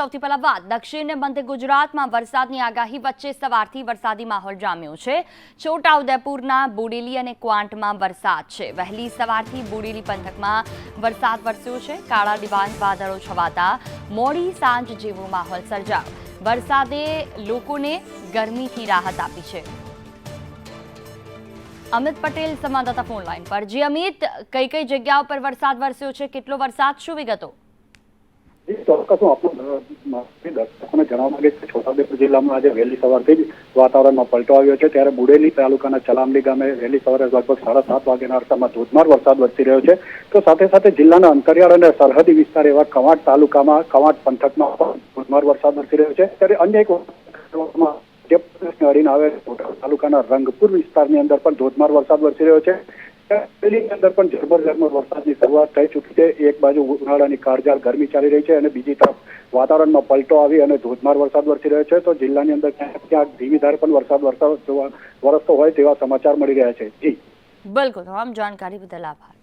સૌથી પહેલા વાત. દક્ષિણ મધ્ય ગુજરાતમાં વરસાદની આગાહી વચ્ચે સવારથી વરસાદી માહોલ જામ્યો છે. છોટાઉદેપુરના બોડેલી અને ક્વાંટમાં વરસાદ છે. વહેલી સવારથી બોડેલી પંથકમાં વરસાદ વરસ્યો છે. કાળા ડિબાંગ વાદળો છવાતા મોડી સાંજ જેવો માહોલ સર્જાયો. વરસાદે લોકોને ગરમીથી રાહત આપી છે. અમિત પટેલ સંવાદદાતા ફોન લાઈન પર. જી અમિત કઈ કઈ જગ્યાઓ પર વરસાદ વરસ્યો છે? કેટલો વરસાદ? શું વિગતો? ચોક્કસ હું આપનું દર્શકોને જણાવવા માંગે કે છોટાઉદેપુર જિલ્લામાં આજે વહેલી સવારથી જ વાતાવરણમાં પલટો આવ્યો છે. ત્યારે બુડેલી તાલુકાના ચલામલી ગામે વહેલી સવારે લગભગ સાડા સાત વાગ્યાના અરસામાં ધોધમાર વરસાદ વરસી રહ્યો છે. તો સાથે સાથે જિલ્લાના અંતરિયાળ અને સરહદી વિસ્તાર એવા કવાંટ તાલુકામાં, કવાંટ પંથકમાં પણ ધોધમાર વરસાદ વરસી રહ્યો છે. ત્યારે અન્ય એક મધ્યપ્રદેશને અડીને આવે તાલુકાના રંગપુર વિસ્તારની અંદર પણ ધોધમાર વરસાદ વરસી રહ્યો છે. અમરેલીની અંદર પણ ઝરમર વરસાદની શરૂઆત થઈ ચૂકી છે. એક બાજુ ઉનાળાની કાળઝાળ ગરમી ચાલી રહી છે અને બીજી તરફ વાતાવરણમાં પલટો આવી અને ધોધમાર વરસાદ વરસી રહ્યો છે. તો જિલ્લાની અંદર ક્યાંક ક્યાંક ધીમી ધારે પણ વરસાદ વરસાદ વરસતો હોય તેવા સમાચાર મળી રહ્યા છે. જી. બિલકુલ. તમામ જાણકારી બદલ આભાર.